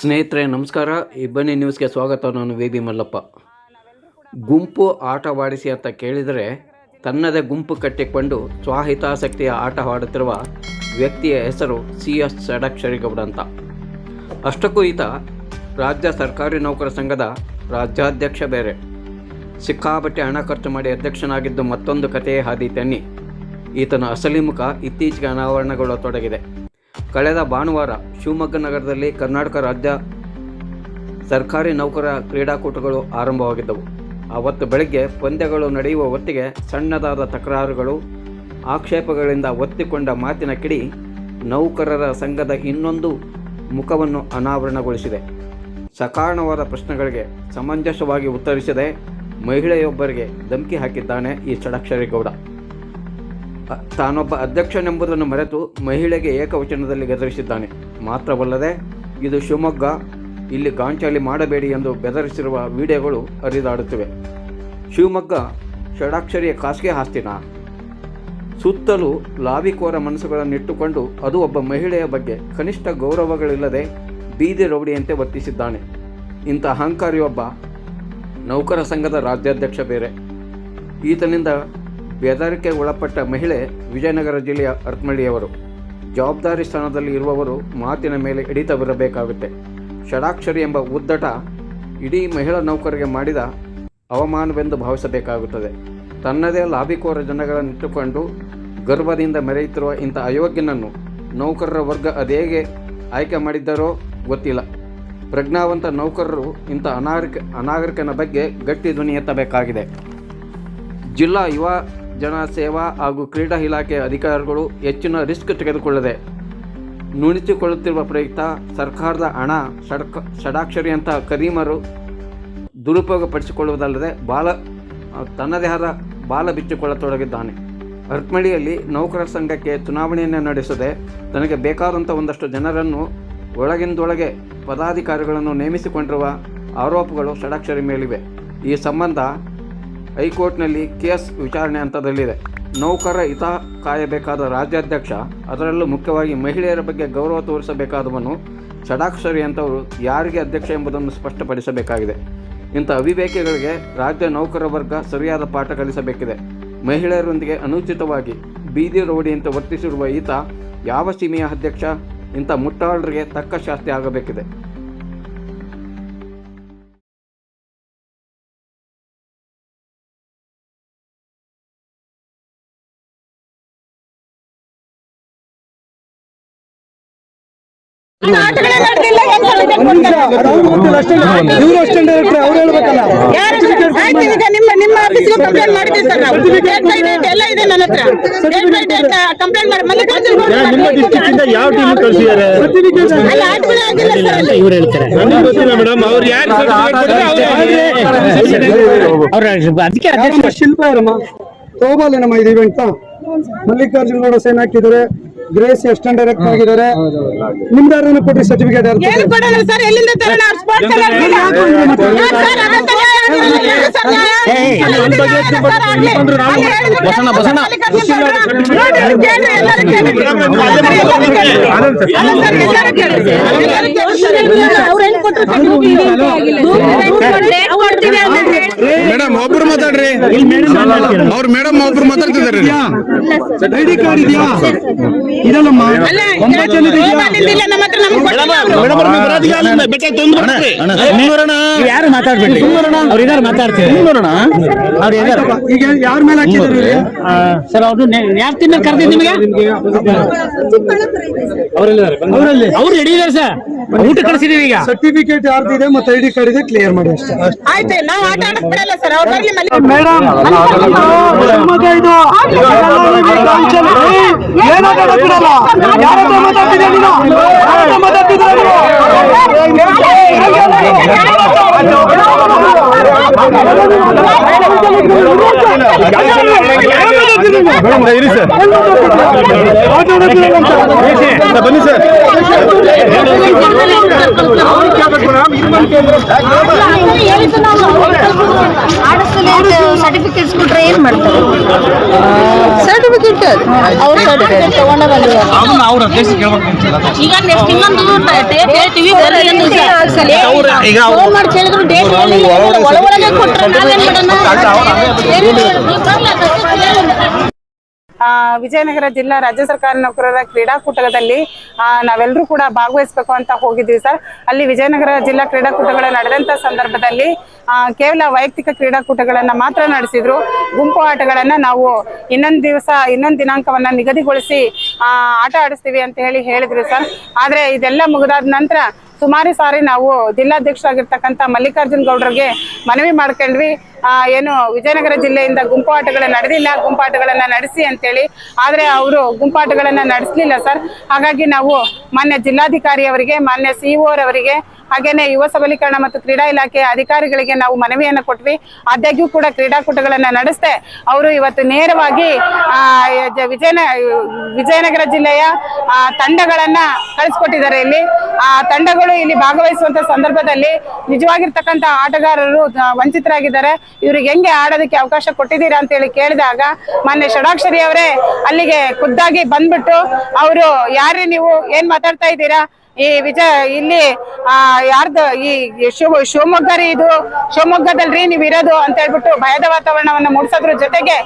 ಸ್ನೇಹಿತರೆ, ನಮಸ್ಕಾರ. ಈ ಬನ್ನಿ ನ್ಯೂಸ್ಗೆ ಸ್ವಾಗತ. ನಾನು ವಿ. ಬಿ. ಮಲ್ಲಪ್ಪ. ಗುಂಪು ಆಟವಾಡಿಸಿ ಅಂತ ಕೇಳಿದರೆ ತನ್ನದೇ ಗುಂಪು ಕಟ್ಟಿಕೊಂಡು ಸ್ವಹಿತಾಸಕ್ತಿಯ ಆಟವಾಡುತ್ತಿರುವ ವ್ಯಕ್ತಿಯ ಹೆಸರು ಸಿ. ಎಸ್. ಷಡಕ್ಷರಿಗೌಡ ಅಂತ. ಅಷ್ಟಕ್ಕೂ ಈತ ರಾಜ್ಯ ಸರ್ಕಾರಿ ನೌಕರ ಸಂಘದ ರಾಜ್ಯಾಧ್ಯಕ್ಷ ಬೇರೆ. ಸಿಕ್ಕಾಪಟ್ಟೆ ಹಣ ಖರ್ಚು ಮಾಡಿ ಅಧ್ಯಕ್ಷನಾಗಿದ್ದು ಮತ್ತೊಂದು ಕಥೆಯೇ ಹಾದಿ ತನ್ನಿ. ಈತನ ಅಸಲಿ ಮುಖ ಇತ್ತೀಚೆಗೆ ಅನಾವರಣಗೊಳ್ಳತೊಡಗಿದೆ. ಕಳೆದ ಭಾನುವಾರ ಶಿವಮೊಗ್ಗ ನಗರದಲ್ಲಿ ಕರ್ನಾಟಕ ರಾಜ್ಯ ಸರ್ಕಾರಿ ನೌಕರ ಕ್ರೀಡಾಕೂಟಗಳು ಆರಂಭವಾಗಿದ್ದವು. ಅವತ್ತು ಬೆಳಗ್ಗೆ ಪಂದ್ಯಗಳು ನಡೆಯುವ ಹೊತ್ತಿಗೆ ಸಣ್ಣದಾದ ತಕರಾರುಗಳು, ಆಕ್ಷೇಪಗಳಿಂದ ಒತ್ತಿಕೊಂಡ ಮಾತಿನ ಕಿಡಿ ನೌಕರರ ಸಂಘದ ಇನ್ನೊಂದು ಮುಖವನ್ನು ಅನಾವರಣಗೊಳಿಸಿದೆ. ಸಕಾರಣವಾದ ಪ್ರಶ್ನೆಗಳಿಗೆ ಸಮಂಜಸವಾಗಿ ಉತ್ತರಿಸದೆ ಮಹಿಳೆಯೊಬ್ಬರಿಗೆ ಧಮಕಿ ಹಾಕಿದ್ದಾನೆ ಈ ಷಡಕ್ಷರಿಗೌಡ ಅ- ತಾನೊಬ್ಬ ಅಧ್ಯಕ್ಷನೆಂಬುದನ್ನು ಮರೆತು ಮಹಿಳೆಗೆ ಏಕವಚನದಲ್ಲಿ ಗದರಿಸಿದ್ದಾನೆ. ಮಾತ್ರವಲ್ಲದೆ, ಇದು ಶಿವಮೊಗ್ಗ, ಇಲ್ಲಿ ಗಾಂಚಾಲಿ ಮಾಡಬೇಡಿ ಎಂದು ಬೆದರಿಸಿರುವ ವಿಡಿಯೋಗಳು ಹರಿದಾಡುತ್ತಿವೆ. ಶಿವಮೊಗ್ಗ, ಷಡಾಕ್ಷರಿಯ ಖಾಸಗಿ ಆಸ್ತಿನ? ಸುತ್ತಲೂ ಲಾವಿಕೋರ ಮನಸ್ಸುಗಳನ್ನಿಟ್ಟುಕೊಂಡು ಅದು ಒಬ್ಬ ಮಹಿಳೆಯ ಬಗ್ಗೆ ಕನಿಷ್ಠ ಗೌರವಗಳಿಲ್ಲದೆ ಬೀದಿ ರೌಡಿಯಂತೆ ವರ್ತಿಸಿದ್ದಾನೆ. ಇಂಥ ಅಹಂಕಾರಿಯೊಬ್ಬ ನೌಕರ ಸಂಘದ ರಾಜ್ಯಾಧ್ಯಕ್ಷ ಬೇರೆ. ಈತನಿಂದ ಬೆದರಿಕೆ ಒಳಪಟ್ಟ ಮಹಿಳೆ ವಿಜಯನಗರ ಜಿಲ್ಲೆಯ ಅರ್ತ್ಮಳ್ಳಿಯವರು ಜವಾಬ್ದಾರಿ ಸ್ಥಾನದಲ್ಲಿ ಇರುವವರು ಮಾತಿನ ಮೇಲೆ ಹಿಡಿತವಿರಬೇಕಾಗುತ್ತೆ. ಷಡಾಕ್ಷರಿ ಎಂಬ ಉದ್ದಟ ಇಡೀ ಮಹಿಳಾ ನೌಕರಿಗೆ ಮಾಡಿದ ಅವಮಾನವೆಂದು ಭಾವಿಸಬೇಕಾಗುತ್ತದೆ. ತನ್ನದೇ ಲಾಭಿಕೋರ ಜನಗಳನ್ನಿಟ್ಟುಕೊಂಡು ಗರ್ವದಿಂದ ಮೆರೆಯುತ್ತಿರುವ ಇಂಥ ಅಯೋಗ್ಯನನ್ನು ನೌಕರರ ವರ್ಗ ಅದೇಗೆ ಆಯ್ಕೆ ಮಾಡಿದ್ದಾರೋ ಗೊತ್ತಿಲ್ಲ. ಪ್ರಜ್ಞಾವಂತ ನೌಕರರು ಇಂಥ ಅನಾಗರಿಕ ಅನಾಗರಿಕನ ಬಗ್ಗೆ ಗಟ್ಟಿ ಧ್ವನಿ ಎತ್ತಬೇಕಾಗಿದೆ. ಜಿಲ್ಲಾ ಯುವ ಜನ ಸೇವಾ ಹಾಗೂ ಕ್ರೀಡಾ ಇಲಾಖೆಯ ಅಧಿಕಾರಿಗಳು ಹೆಚ್ಚಿನ ರಿಸ್ಕ್ ತೆಗೆದುಕೊಳ್ಳದೆ ನುಣಿಸಿಕೊಳ್ಳುತ್ತಿರುವ ಪ್ರಯುಕ್ತ ಸರ್ಕಾರದ ಹಣ ಷಡಕ, ಷಡಾಕ್ಷರಿಯಂಥ ಕರೀಮರು ದುರುಪಯೋಗಪಡಿಸಿಕೊಳ್ಳುವುದಲ್ಲದೆ ಬಾಲ ತನ್ನದೇ ಆದ ಬಾಲ ಬಿಚ್ಚಿಕೊಳ್ಳತೊಡಗಿದ್ದಾನೆ. ಅರ್ತ್ಮಳಿಯಲ್ಲಿ ನೌಕರರ ಸಂಘಕ್ಕೆ ಚುನಾವಣೆಯನ್ನು ನಡೆಸದೆ ತನಗೆ ಬೇಕಾದಂಥ ಒಂದಷ್ಟು ಜನರನ್ನು ಒಳಗಿಂದೊಳಗೆ ಪದಾಧಿಕಾರಿಗಳನ್ನು ನೇಮಿಸಿಕೊಂಡಿರುವ ಆರೋಪಗಳು ಷಡಾಕ್ಷರಿ ಮೇಲಿವೆ. ಈ ಸಂಬಂಧ ಹೈಕೋರ್ಟ್ನಲ್ಲಿ ಕೇಸ್ ವಿಚಾರಣೆ ಹಂತದಲ್ಲಿದೆ. ನೌಕರ ಹಿತ ಕಾಯಬೇಕಾದ ರಾಜ್ಯಾಧ್ಯಕ್ಷ, ಅದರಲ್ಲೂ ಮುಖ್ಯವಾಗಿ ಮಹಿಳೆಯರ ಬಗ್ಗೆ ಗೌರವ ತೋರಿಸಬೇಕಾದವನು ಷಡಾಕ್ಷರಿ ಅಂತವರು ಯಾರಿಗೆ ಅಧ್ಯಕ್ಷ ಎಂಬುದನ್ನು ಸ್ಪಷ್ಟಪಡಿಸಬೇಕಾಗಿದೆ. ಇಂಥ ಅವಿವೇಕಿಗಳಿಗೆ ರಾಜ್ಯ ನೌಕರ ವರ್ಗ ಸರಿಯಾದ ಪಾಠ ಕಲಿಸಬೇಕಿದೆ. ಮಹಿಳೆಯರೊಂದಿಗೆ ಅನುಚಿತವಾಗಿ ಬೀದಿ ರೌಡಿಯಂತೆ ವರ್ತಿಸಿರುವ ಈತ ಯಾವ ಸೀಮೆಯ ಅಧ್ಯಕ್ಷ? ಇಂಥ ಮುಟ್ಟಾಳರಿಗೆ ತಕ್ಕ ಶಾಸ್ತಿ ಆಗಬೇಕಿದೆ. ಇವರು ಅಷ್ಟೇ ಡೈರೆಕ್ಟರ್ ಅವ್ರು ಹೇಳ್ಬೇಕಲ್ಲ ಯಾರು ಆಯ್ತು ಈಗ ನಿಮ್ಮ ನಿಮ್ಮ ಆಫೀಸ್ಗೆ ಕಂಪ್ಲೇಂಟ್ ಮಾಡಿದ್ದೀವಿ ಸರ್ ನಾವು ಡೇಟ್ ಬೈ ಎಲ್ಲ ಇದೆ ನನ್ನ ಹತ್ರ ಡೇಟ್ ಕಂಪ್ಲೇಂಟ್ ಮಾಡಿ ಮಲ್ಲಿಕಾರ್ಜುನ್ ಗೌಡ್ರು ನಿಮ್ಮ ಡಿಸ್ಟ್ರಿಕ್ಟ್ ಇಂದ ಯಾವ ಟೀಮ್ ಕಳಿಸಿದ್ದಾರೆ ಅಲ್ಲ ಆಟಗಳೇ ಆಗಿಲ್ಲ ಸರ್ ಅಲ್ಲಿ. ಇವ್ರು ಹೇಳ್ತಾರೆ ನನಗೆ ಗೊತ್ತಿಲ್ಲ ಮೇಡಮ್ ಅವ್ರು ಯಾರು ಅವ್ರ ಅದಕ್ಕೆ ಅಧ್ಯಕ್ಷ ಶಿಲ್ಪ ಯಾರಮ್ಮ ಥ್ರೋಬಾಲ್ ನಮ್ಮ ಇದು ಇವೆಂಟ್ ಮಲ್ಲಿಕಾರ್ಜುನ್ ಗೌಡ ಸೈನ್ ಹಾಕಿದ್ದಾರೆ ಗ್ರೇಸ್ ಎಕ್ಸ್ಟೆಂಡ್ ಡೈರೆಕ್ಟ್ ಆಗಿದ್ದಾರೆ ನಿಮ್ದಾರನ ಕೊಟ್ಟಿ ಕೊಟ್ರಿ ಸರ್ಟಿಫಿಕೇಟ್ ಯಾರು ಏನು ಕೊಡಲ್ಲ ಸರ್ ಎಲ್ಲಿಂದ ತರೋಣ ಅವ್ರು sir sir sir sir sir ಕೇಳಿ, ಮೇಡಮ್ ಒಬ್ರು ಮಾತಾಡ್ರಿ. ಅವ್ರ ಮೇಡಮ್ ಒಬ್ರು ಮಾತಾಡ್ತಿದ್ದಾರೆ. ಐಡಿ ಕಾರ್ಡ್ ಇದೆಯಾ? ಇದಲ್ಲಮ್ಮ. ಯಾರು ಮಾತಾಡ್ಬೇಡಿ? ಅವ್ರು ಇದಾರೆ ಮಾತಾಡ್ತೀವಿ ಅವ್ರು ಈಗ ಯಾರ ಮೇಲೆ ಹಾಕಿದ್ರು ಸರ್ ಅವ್ರು ಯಾರು ತಿನ್ನ ಕರ್ದಿದ್ದು ನಿಮಗೆ? ಅವ್ರು ರೆಡಿ ಇದಾರೆ ಸರ್ ಊಟ ಕಳಿಸಿದೀವಿ ಈಗ ಸರ್ಟಿಫಿಕೇಟ್ ಯಾರ್ದಿದೆ ಮತ್ತೆ ಐಡಿ ಕಾರ್ಡ್ ಇದೆ ಕ್ಲಿಯರ್ ಮಾಡಿ ಅಷ್ಟೇ ಆಯ್ತು ನಾವು ಆಟ ಆಡಕ್ ಬಿಡಲ್ಲ ಸರ್ ಅವ್ರು ಬರ್ಲಿ ಮಲ್ಲಿ ಮೇಡಮ್ ಮಗ ಇದು ಏನಾಗ ಬಿಡಲ್ಲ ಯಾರ ನೀನು ಯಾರ ಹತ್ರ ಮಾತಾಡ್ತಿದ್ಯಾ ನೀನು? ಮೇಡಮ್ ಇರಿ ಸರ್ ಮಾತಾಡೋದು ಇಲ್ಲ ಅಂತ. ಬನ್ನಿ ಸರ್ ಹೇಳಿದ್ದು ನಾವು ಆಡಿಸಲೇ ಸರ್ಟಿಫಿಕೇಟ್ಸ್ ಕೊಟ್ರೆ ಏನ್ ಮಾಡ್ತಾರೆ? ಸರ್ಟಿಫಿಕೇಟ್ ಅವ್ರ ಸರ್ಟಿಫಿಕೇಟ್ ತಗೊಂಡ ಈಗ ನೆಕ್ಸ್ಟ್ ಇನ್ನೊಂದು ಡೇಟ್ ಹೇಳ್ತೀವಿ ಫೋನ್ ಮಾಡಿ ಹೇಳಿದ್ರು ಡೇಟ್ ಒಳಗೆ ಕೊಟ್ರೆ ನಾವೇನ್ ಮಾಡೋಣ? ವಿಜಯನಗರ ಜಿಲ್ಲಾ ರಾಜ್ಯ ಸರ್ಕಾರಿ ನೌಕರರ ಕ್ರೀಡಾಕೂಟದಲ್ಲಿ ನಾವೆಲ್ಲರೂ ಕೂಡ ಭಾಗವಹಿಸಬೇಕು ಅಂತ ಹೋಗಿದ್ವಿ ಸರ್. ಅಲ್ಲಿ ವಿಜಯನಗರ ಜಿಲ್ಲಾ ಕ್ರೀಡಾಕೂಟಗಳು ನಡೆದಂತ ಸಂದರ್ಭದಲ್ಲಿ ಕೇವಲ ವೈಯಕ್ತಿಕ ಕ್ರೀಡಾಕೂಟಗಳನ್ನ ಮಾತ್ರ ನಡೆಸಿದ್ರು. ಗುಂಪು ಆಟಗಳನ್ನ ನಾವು ಇನ್ನೊಂದು ದಿವಸ, ಇನ್ನೊಂದು ದಿನಾಂಕವನ್ನ ನಿಗದಿಗೊಳಿಸಿ ಆಟ ಆಡಿಸ್ತೀವಿ ಅಂತ ಹೇಳಿ ಹೇಳಿದ್ರು ಸರ್. ಆದ್ರೆ ಇದೆಲ್ಲ ಮುಗಿದಾದ ನಂತರ ಸುಮಾರು ಸಾರಿ ನಾವು ಜಿಲ್ಲಾಧ್ಯಕ್ಷರಾಗಿರ್ತಕ್ಕಂಥ ಮಲ್ಲಿಕಾರ್ಜುನ್ ಗೌಡ್ರಿಗೆ ಮನವಿ ಮಾಡ್ಕೊಂಡ್ವಿ. ಏನು ವಿಜಯನಗರ ಜಿಲ್ಲೆಯಿಂದ ಗುಂಪಾಟಗಳು ನಡೆದಿಲ್ಲ ಗುಂಪಾಟಗಳನ್ನ ನಡೆಸಿ ಅಂತೇಳಿ. ಆದರೆ ಅವರು ಗುಂಪಾಟಗಳನ್ನ ನಡೆಸಲಿಲ್ಲ ಸರ್. ಹಾಗಾಗಿ ನಾವು ಮಾನ್ಯ ಜಿಲ್ಲಾಧಿಕಾರಿಯವರಿಗೆ ಮಾನ್ಯ ಸಿಇಒ ರವರಿಗೆ ಹಾಗೇನೆ ಯುವ ಸಬಲೀಕರಣ ಮತ್ತು ಕ್ರೀಡಾ ಇಲಾಖೆ ಅಧಿಕಾರಿಗಳಿಗೆ ನಾವು ಮನವಿಯನ್ನ ಕೊಟ್ವಿ. ಆದಾಗ್ಯೂ ಕೂಡ ಕ್ರೀಡಾಕೂಟಗಳನ್ನ ನಡೆಸ್ದೆ. ಅವರು ಇವತ್ತು ನೇರವಾಗಿ ವಿಜಯನ, ವಿಜಯನಗರ ಜಿಲ್ಲೆಯ ತಂಡಗಳನ್ನ ಕಳಿಸ್ಕೊಟ್ಟಿದ್ದಾರೆ ಇಲ್ಲಿ. ಆ, ತಂಡಗಳು ಇಲ್ಲಿ ಭಾಗವಹಿಸುವಂತ ಸಂದರ್ಭದಲ್ಲಿ ನಿಜವಾಗಿರ್ತಕ್ಕಂಥ ಆಟಗಾರರು ವಂಚಿತರಾಗಿದ್ದಾರೆ. ಇವ್ರಿಗೆ ಹೆಂಗೆ ಆಡೋದಕ್ಕೆ ಅವಕಾಶ ಕೊಟ್ಟಿದ್ದೀರಾ ಅಂತ ಹೇಳಿ ಕೇಳಿದಾಗ ಮೊನ್ನೆ ಷಡಾಕ್ಷರಿ ಅವರೇ ಅಲ್ಲಿಗೆ ಖುದ್ದಾಗಿ ಬಂದ್ಬಿಟ್ಟು ಅವರು ಯಾರೇ ನೀವು? ಏನ್ ಮಾತಾಡ್ತಾ ಇದ್ದೀರಾ? ಈ ವಿಜಯ ಇಲ್ಲಿ ಆ ಯಾರ್ದು ಈ ಶಿವ ಶಿವಮೊಗ್ಗ ರೀ ಇದು ಶಿವಮೊಗ್ಗದಲ್ರಿ ನೀವು ಇರೋದು ಅಂತ ಹೇಳ್ಬಿಟ್ಟು ಭಯದ ವಾತಾವರಣವನ್ನ ಮೂಡಿಸೋದ್ರ ಜೊತೆಗೆ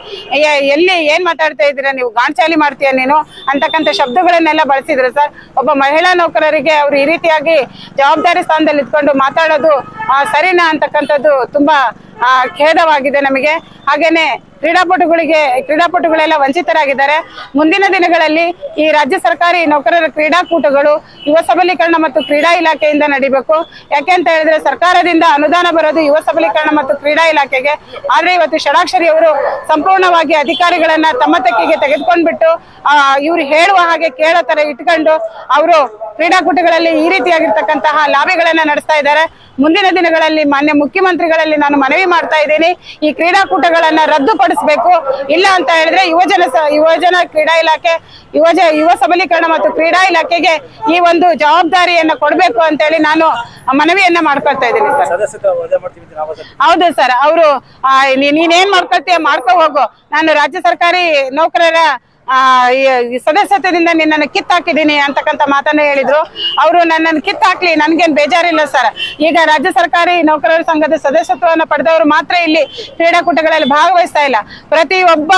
ಎಲ್ಲಿ ಏನ್ ಮಾತಾಡ್ತಾ ಇದ್ದೀರಾ ನೀವು? ಗಾಂಚಾಲಿ ಮಾಡ್ತೀಯ ನೀನು? ಅಂತಕ್ಕಂಥ ಶಬ್ದಗಳನ್ನೆಲ್ಲ ಬಳಸಿದ್ರು ಸರ್. ಒಬ್ಬ ಮಹಿಳಾ ನೌಕರರಿಗೆ ಅವರು ಈ ರೀತಿಯಾಗಿ ಜವಾಬ್ದಾರಿ ಸ್ಥಾನದಲ್ಲಿ ಇದ್ಕೊಂಡು ಮಾತಾಡೋದು ಆ, ಸರಿನಾ ಅಂತಕ್ಕಂಥದ್ದು ತುಂಬಾ ಖೇದವಾಗಿದೆ ನಮಗೆ. ಹಾಗೇನೆ ಕ್ರೀಡಾಪಟುಗಳಿಗೆ, ಕ್ರೀಡಾಪಟುಗಳೆಲ್ಲ ವಂಚಿತರಾಗಿದ್ದಾರೆ. ಮುಂದಿನ ದಿನಗಳಲ್ಲಿ ಈ ರಾಜ್ಯ ಸರ್ಕಾರಿ ನೌಕರರ ಕ್ರೀಡಾಕೂಟಗಳು ಯುವ ಸಬಲೀಕರಣ ಮತ್ತು ಕ್ರೀಡಾ ಇಲಾಖೆಯಿಂದ ನಡಿಬೇಕು. ಯಾಕೆ ಅಂತ ಹೇಳಿದ್ರೆ ಸರ್ಕಾರದಿಂದ ಅನುದಾನ ಬರೋದು ಯುವ ಸಬಲೀಕರಣ ಮತ್ತು ಕ್ರೀಡಾ ಇಲಾಖೆಗೆ. ಆದ್ರೆ ಇವತ್ತು ಷಡಾಕ್ಷರಿ ಅವರು ಸಂಪೂರ್ಣವಾಗಿ ಅಧಿಕಾರಿಗಳನ್ನ ತಮ್ಮ ತೆಕ್ಕಿಗೆ ತೆಗೆದುಕೊಂಡ್ಬಿಟ್ಟು ಇವ್ರು ಹೇಳುವ ಹಾಗೆ ಕೇಳೋ ತರ ಇಟ್ಕೊಂಡು, ಅವರು ಕ್ರೀಡಾಕೂಟಗಳಲ್ಲಿ ಈ ರೀತಿಯಾಗಿರ್ತಕ್ಕಂತಹ ಲಾಭಿಗಳನ್ನ ನಡೆಸ್ತಾ ಇದ್ದಾರೆ. ಮುಂದಿನ ದಿನಗಳಲ್ಲಿ ಮಾನ್ಯ ಮುಖ್ಯಮಂತ್ರಿಗಳಲ್ಲಿ ನಾನು ಮನವಿ ಮಾಡ್ತಾ ಇದ್ದೀನಿ. ಈ ಕ್ರೀಡಾಕೂಟಗಳನ್ನ ರದ್ದುಪಡಿಸಬೇಕು. ಇಲ್ಲ ಅಂತ ಹೇಳಿದ್ರೆ ಯುವಜನ ಯುವಜನ ಕ್ರೀಡಾ ಇಲಾಖೆ ಯುವಜ ಯುವ ಸಬಲೀಕರಣ ಮತ್ತು ಕ್ರೀಡಾ ಇಲಾಖೆಗೆ ಈ ಒಂದು ಜವಾಬ್ದಾರಿಯನ್ನ ಕೊಡಬೇಕು ಅಂತ ಹೇಳಿ ನಾನು ಮನವಿಯನ್ನ ಮಾಡ್ಕೊಳ್ತಾ ಇದ್ದೀನಿ ಸರ್. ಹೌದು ಸರ್ ಅವರು ನೀನೇನ್ ಮಾಡ್ಕೊಳ್ತೀಯ ಮಾಡ್ಕೊ ಹೋಗು. ನಾನು ರಾಜ್ಯ ಸರ್ಕಾರಿ ನೌಕರರ ಆ, ಸದಸ್ಯತ್ವದಿಂದ ನಿನ್ನನ್ನು ಕಿತ್ತಾಕಿದ್ದೀನಿ ಅಂತಕ್ಕಂಥ ಮಾತನ್ನು ಹೇಳಿದ್ರು. ಅವರು ನನ್ನನ್ನು ಕಿತ್ತಾಕ್ಲಿ ನನ್ಗೇನ್ ಬೇಜಾರಿಲ್ಲ ಸರ್. ಈಗ ರಾಜ್ಯ ಸರ್ಕಾರಿ ನೌಕರರ ಸಂಘದ ಸದಸ್ಯತ್ವವನ್ನು ಪಡೆದವರು ಮಾತ್ರ ಇಲ್ಲಿ ಕ್ರೀಡಾಕೂಟಗಳಲ್ಲಿ ಭಾಗವಹಿಸ್ತಾ ಇಲ್ಲ. ಪ್ರತಿಯೊಬ್ಬ ಒಬ್ಬ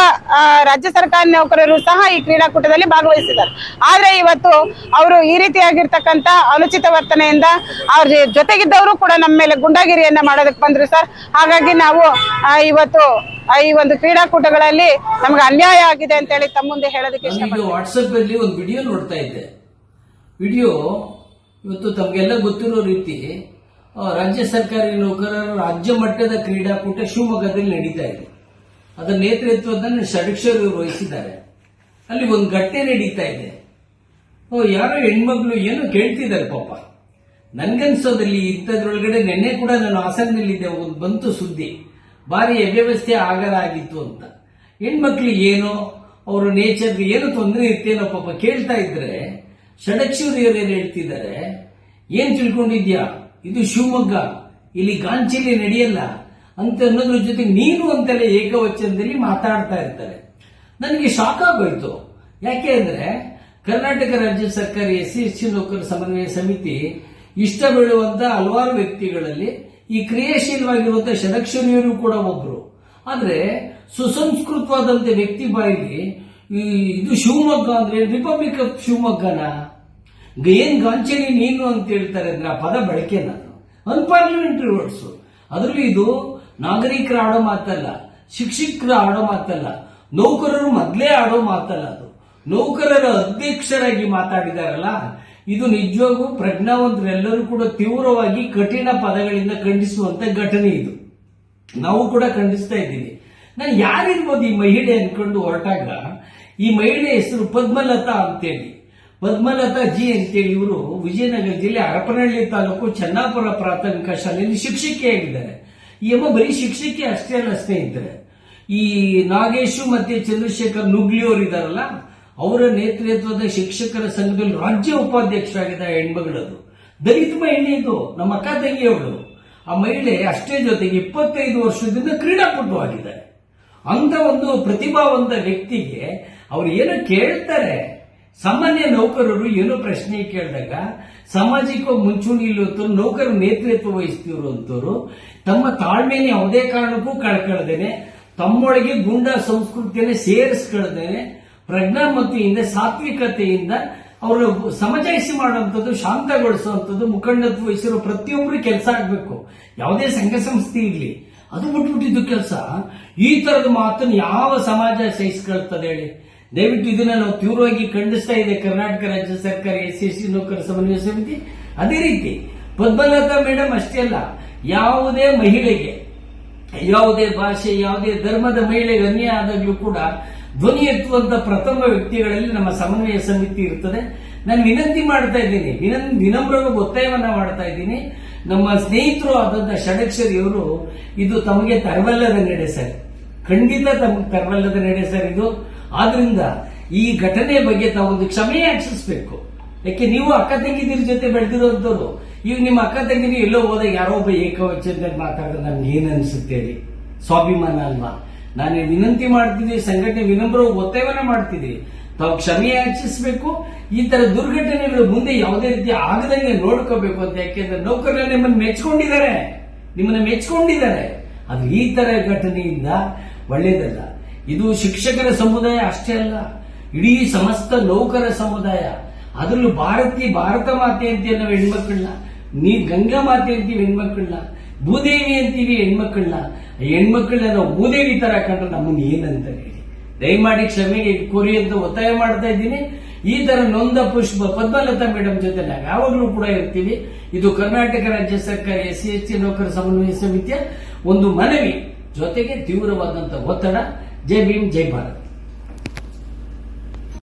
ರಾಜ್ಯ ಸರ್ಕಾರಿ ನೌಕರರು ಸಹ ಈ ಕ್ರೀಡಾಕೂಟದಲ್ಲಿ ಭಾಗವಹಿಸಿದ್ದಾರೆ. ಆದ್ರೆ ಇವತ್ತು ಅವರು ಈ ರೀತಿಯಾಗಿರ್ತಕ್ಕಂಥ ಅನುಚಿತ ವರ್ತನೆಯಿಂದ ಅವ್ರ ಜೊತೆಗಿದ್ದವರು ಕೂಡ ನಮ್ಮ ಮೇಲೆ ಗುಂಡಾಗಿರಿಯನ್ನ ಮಾಡೋದಕ್ಕೆ ಬಂದ್ರು ಸರ್. ಹಾಗಾಗಿ ನಾವು ಇವತ್ತು ಈ ಒಂದು ಕ್ರೀಡಾಕೂಟಗಳಲ್ಲಿ ನಮ್ಗೆ ಅನ್ಯಾಯ ಆಗಿದೆ ಅಂತ ಹೇಳಿ ತಮ್ಮ ಮುಂದೆ ಹೇಳೋದಕ್ಕೆ ವಾಟ್ಸ್ಆಪ್ ಇಷ್ಟಪಡ್ತೀನಿ. ವಾಟ್ಸಪ್ ಅಲ್ಲಿ ಒಂದು ವಿಡಿಯೋ ನೋಡ್ತಾ ಇದ್ದೆ. ವಿಡಿಯೋ ಇವತ್ತು ತಮಗೆಲ್ಲ ಗೊತ್ತಿರೋ ರೀತಿ ರಾಜ್ಯ ಸರ್ಕಾರಿ ನೌಕರರು ರಾಜ್ಯ ಮಟ್ಟದ ಕ್ರೀಡಾಕೂಟ ಶಿವಮೊಗ್ಗದಲ್ಲಿ ನಡೀತಾ ಇದೆ. ಅದರ ನೇತೃತ್ವದನ್ನು ಷಡಕ್ಷರು ವಹಿಸಿದ್ದಾರೆ. ಅಲ್ಲಿ ಒಂದು ಘಟನೆ ನಡೀತಾ ಇದೆ. ಓ ಯಾರೋ ಹೆಣ್ಮಕ್ಳು ಏನೋ ಕೇಳ್ತಿದ್ದಾರೆ ಪಾಪ. ನನ್ಗನ್ಸೋದಲ್ಲಿ ಇಂಥದ್ರೊಳಗಡೆ ನಿನ್ನೆ ಕೂಡ ನಾನು ಹಾಸನದಲ್ಲಿದ್ದೆ ಒಂದು ಬಂತು ಸುದ್ದಿ. ಭಾರಿ ಅವ್ಯವಸ್ಥೆ ಆಗಲಾಗಿತ್ತು ಅಂತ. ಹೆಣ್ಮಕ್ಳಿಗೆ ಏನೋ, ಅವರು ನೇಚರ್ಗೆ ಏನು ತೊಂದರೆ ಇರ್ತೇನೋ ಪಾಪ ಕೇಳ್ತಾ ಇದ್ರೆ ಷಡಕ್ಷರಿಯವರು ಏನು ಹೇಳ್ತಿದ್ದಾರೆ, ಏನ್ ತಿಳ್ಕೊಂಡಿದ್ಯಾ? ಇದು ಶಿವಮೊಗ್ಗ, ಇಲ್ಲಿ ಗಾಂಚಿಲಿ ನಡೆಯಲ್ಲ ಅಂತ ಅನ್ನೋದ್ರ ಜೊತೆ ನೀನು ಅಂತೆಲ್ಲ ಏಕವಚನದಲ್ಲಿ ಮಾತಾಡ್ತಾ ಇರ್ತಾರೆ. ನನಗೆ ಶಾಕ್ ಆಗೋಯ್ತು. ಯಾಕೆ ಅಂದ್ರೆ, ಕರ್ನಾಟಕ ರಾಜ್ಯ ಸರ್ಕಾರಿ ಎಸ್ ಸಿ ಎಸ್ ಸಿ ನೌಕರ ಸಮನ್ವಯ ಸಮಿತಿ ಇಷ್ಟ ಬೀಳುವಂತ ಹಲವಾರು ವ್ಯಕ್ತಿಗಳಲ್ಲಿ ಈ ಕ್ರಿಯಾಶೀಲವಾಗಿರುವಂತಹ ಷಡಕ್ಷರಿಯರು ಕೂಡ ಒಬ್ರು. ಆದ್ರೆ ಸುಸಂಸ್ಕೃತವಾದಂತೆ ವ್ಯಕ್ತಿ ಬಾಯಿಗೆ ಈ ಇದು ಶಿವಮೊಗ್ಗ ಅಂದ್ರೆ ರಿಪಬ್ಲಿಕ್ ಆಫ್ ಶಿವಮೊಗ್ಗನ ಏನ್ ಗಾಂಚಲಿ ನೀನು ಅಂತ ಹೇಳ್ತಾರೆ ಅಂದ್ರೆ ಆ ಪದ ಬಳಕೆ ನಾನು. ಅನ್ಪಾರ್ಲಿಮೆಂಟ್ರಿ ವರ್ಡ್ಸ್ ಅದರಲ್ಲೂ ಇದು ನಾಗರಿಕರ ಆಡೋ ಮಾತಲ್ಲ, ಶಿಕ್ಷಕರ ಆಡೋ ಮಾತಲ್ಲ, ನೌಕರರು ಮೊದಲೇ ಆಡೋ ಮಾತಲ್ಲ ಅದು. ನೌಕರರ ಅಧ್ಯಕ್ಷರಾಗಿ ಮಾತಾಡಿದಾರಲ್ಲ ಇದು ನಿಜವಾಗೂ ಪ್ರಜ್ಞಾವಂತರೆಲ್ಲರೂ ಕೂಡ ತೀವ್ರವಾಗಿ ಕಠಿಣ ಪದಗಳಿಂದ ಖಂಡಿಸುವಂತ ಘಟನೆ ಇದು. ನಾವು ಕೂಡ ಖಂಡಿಸ್ತಾ ಇದ್ದೀವಿ. ನಾನು ಯಾರಿರ್ಬೋದು ಈ ಮಹಿಳೆ ಅನ್ಕೊಂಡು ಹೊರಟಾಗ, ಈ ಮಹಿಳೆ ಹೆಸರು ಪದ್ಮಲತಾ ಅಂತೇಳಿ. ಪದ್ಮಲತಾ ಜಿ ಅಂತೇಳಿ ಇವರು ವಿಜಯನಗರ ಜಿಲ್ಲೆ ಹರಪನಹಳ್ಳಿ ತಾಲೂಕು ಚನ್ನಾಪುರ ಪ್ರಾಥಮಿಕ ಶಾಲೆಯಲ್ಲಿ ಶಿಕ್ಷಕಿಯಾಗಿದ್ದಾರೆ ಈ ಅಮ್ಮ ಬರೀ ಶಿಕ್ಷಕಿ ಅಷ್ಟೇ ಅಲ್ಲ ಸ್ನೇಹಿತರೆ. ಈ ನಾಗೇಶು ಮತ್ತೆ ಚಂದ್ರಶೇಖರ್ ನುಗ್ಲಿಯವರು ಇದಾರಲ್ಲ ಅವರ ನೇತೃತ್ವದ ಶಿಕ್ಷಕರ ಸಂಘದಲ್ಲಿ ರಾಜ್ಯ ಉಪಾಧ್ಯಕ್ಷರಾಗಿದ್ದ ಹೆಣ್ಮಗಳದು. ದಲಿತ ಮಹಿಳೆ ಇದು, ನಮ್ಮ ಅಕ್ಕ ತಂಗಿಯವಳು. ಆ ಮಹಿಳೆ ಅಷ್ಟೇ ಜೊತೆಗೆ ಇಪ್ಪತ್ತೈದು ವರ್ಷದಿಂದ ಕ್ರೀಡಾಪಟುವಾಗಿದ್ದಾರೆ ಅಂತ ಒಂದು ಪ್ರತಿಭಾವಂತ ವ್ಯಕ್ತಿಗೆ ಅವ್ರು ಏನು ಕೇಳ್ತಾರೆ. ಸಾಮಾನ್ಯ ನೌಕರರು ಏನು ಪ್ರಶ್ನೆ ಕೇಳಿದಾಗ, ಸಾಮಾಜಿಕ ಮುಂಚೂಣಿಯಲ್ಲಿರುವಂತವ್ರು ನೌಕರ ನೇತೃತ್ವ ವಹಿಸ್ತಿರುವಂತವ್ರು ತಮ್ಮ ತಾಳ್ಮೆನ ಯಾವುದೇ ಕಾರಣಕ್ಕೂ ಕಳ್ಕೊಳ್ದೇನೆ, ತಮ್ಮೊಳಗೆ ಗುಂಡ ಸಂಸ್ಕೃತಿಯನ್ನು ಸೇರಿಸ್ಕೊಳ್ದೇನೆ ಪ್ರಜ್ಞಾಮತಿಯಿಂದ, ಸಾತ್ವಿಕತೆಯಿಂದ ಅವರು ಸಮಜಾಯಿಸಿ ಮಾಡುವಂಥದ್ದು, ಶಾಂತಗೊಳಿಸುವಂಥದ್ದು, ಮುಖಂಡತ್ವ ವಹಿಸಿರೋ ಪ್ರತಿಯೊಬ್ಬರು ಕೆಲಸ ಆಗಬೇಕು. ಯಾವುದೇ ಸಂಘ ಸಂಸ್ಥೆ ಇರಲಿ. ಅದು ಬಿಟ್ಬಿಟ್ಟಿದ್ದು ಕೆಲಸ. ಈ ತರದ ಮಾತನ್ನು ಯಾವ ಸಮಾಜ ಸಹಿಸ್ಕೊಳ್ತದೆ ಹೇಳಿ. ದಯವಿಟ್ಟು ಇದನ್ನ ನಾವು ತೀವ್ರವಾಗಿ ಖಂಡಿಸ್ತಾ ಇದೆ ಕರ್ನಾಟಕ ರಾಜ್ಯ ಸರ್ಕಾರ ಎಸ್ ಎಸ್ ಸಿ ನೌಕರ ಸಮನ್ವಯ ಸಮಿತಿ. ಅದೇ ರೀತಿ ಪದ್ಮನಾಥ ಮೇಡಮ್ ಅಷ್ಟೇ ಅಲ್ಲ, ಯಾವುದೇ ಮಹಿಳೆಗೆ, ಯಾವುದೇ ಭಾಷೆ, ಯಾವುದೇ ಧರ್ಮದ ಮಹಿಳೆಗೆ ಅನ್ಯಾಯ ಆದಾಗ್ಲೂ ಕೂಡ ಧ್ವನಿ ಎತ್ತುವಂತ ಪ್ರಥಮ ವ್ಯಕ್ತಿಗಳಲ್ಲಿ ನಮ್ಮ ಸಮನ್ವಯ ಸಮಿತಿ ಇರ್ತದೆ. ನಾನು ವಿನಂತಿ ಮಾಡ್ತಾ ಇದ್ದೀನಿ. ವಿನಂ- ವಿನಮ್ರವಾಗಿ ಒತ್ತಾಯವನ್ನ ಮಾಡ್ತಾ ಇದ್ದೀನಿ. ನಮ್ಮ ಸ್ನೇಹಿತರು ಆದಂತ ಷಡಕ್ಷರಿಯವರು ಇದು ತಮಗೆ ತರವಲ್ಲದ ನಡೆ ಸರ್. ಖಂಡಿತ ತಮಗೆ ತರವಲ್ಲದ ನಡೆ ಸರ್ ಇದು. ಆದ್ರಿಂದ ಈ ಘಟನೆ ಬಗ್ಗೆ ತಾವೊಂದು ಕ್ಷಮೆ ಯಾಚಿಸಬೇಕು ಯಾಕೆ ನೀವು ಅಕ್ಕ ತಂಗಿದಿರ ಜೊತೆ ಬೆಳೆದಿರುವಂತವ್ರು ಈಗ ನಿಮ್ಮ ಅಕ್ಕ ತಂಗಿನ ಎಲ್ಲೋ ಹೋದಾಗ ಯಾರೋ ಒಬ್ಬ ಏಕವಚನದಲ್ಲಿ ಮಾತಾಡೋದು ನಮ್ಗೆ ಏನ್ ಅನ್ಸುತ್ತೆ ಸ್ವಾಭಿಮಾನ ಅಲ್ವಾ? ನಾನು ವಿನಂತಿ ಮಾಡ್ತಿದ್ದೆ, ಸಂಘಟನೆ ವಿನಮ್ರ ಒತ್ತಾಯವನ್ನ ಮಾಡ್ತಿದ್ದೆ. ತಾವು ಕ್ಷಮೆ ಯಾಚಿಸಬೇಕು, ಈ ತರ ದುರ್ಘಟನೆಗಳು ಮುಂದೆ ಯಾವುದೇ ರೀತಿ ಆಗದಂಗೆ ನೋಡ್ಕೋಬೇಕು ಅಂತ ಯಾಕೆಂದ್ರೆ ನೌಕರರು ನಿಮ್ಮನ್ನು ಮೆಚ್ಕೊಂಡಿದ್ದಾರೆ. ನಿಮ್ಮನ್ನ ಮೆಚ್ಕೊಂಡಿದ್ದಾರೆ. ಅದು ಈ ತರ ಘಟನೆಯಿಂದ ಒಳ್ಳೇದಲ್ಲ ಇದು ಶಿಕ್ಷಕರ ಸಮುದಾಯ ಅಷ್ಟೇ ಅಲ್ಲ, ಇಡೀ ಸಮಸ್ತ ನೌಕರ ಸಮುದಾಯ. ಅದರಲ್ಲೂ ಭಾರತೀಯ ಭಾರತ ಮಾತೆ ಅಂತೀವಿ ನಾವು ಹೆಣ್ಮಕ್ಳನ್ನ. ನೀ ಗಂಗಾ ಮಾತೆ ಅಂತೀವಿ ಹೆಣ್ಮಕ್ಳನ್ನ. ಭೂದೇವಿ ಅಂತೀವಿ ಹೆಣ್ಮಕ್ಳನ್ನ. ಹೆಣ್ಮಕ್ಳನ್ನ ನಾವು ಭೂದೇವಿ ತರ ಕಂಡ್ರೆ ನಮ್ಮನ್ನ ಏನಂತ ಹೇಳಿ. ದಯಮಾಡಿ ಕ್ಷಮೆಗೆ ಕೋರಿ ಅಂತ ಒತ್ತಾಯ ಮಾಡ್ತಾ ಇದ್ದೀನಿ. ಈ ತರ ನೊಂದ ಪುಷ್ಪ ಪದ್ಮಲತಾ ಮೇಡಮ್ ಜೊತೆ ನಾವು ಯಾವಾಗಲೂ ಕೂಡ ಇರ್ತೀವಿ. ಇದು ಕರ್ನಾಟಕ ರಾಜ್ಯ ಸರ್ಕಾರ ಎಸ್ ಸಿ ನೌಕರ ಸಮನ್ವಯ ಸಮಿತಿಯ ಒಂದು ಮನವಿ ಜೊತೆಗೆ ತೀವ್ರವಾದಂತಹ ಒತ್ತಡ. ಜೈ ಭೀಮ್, ಜೈ ಭಾರತ್.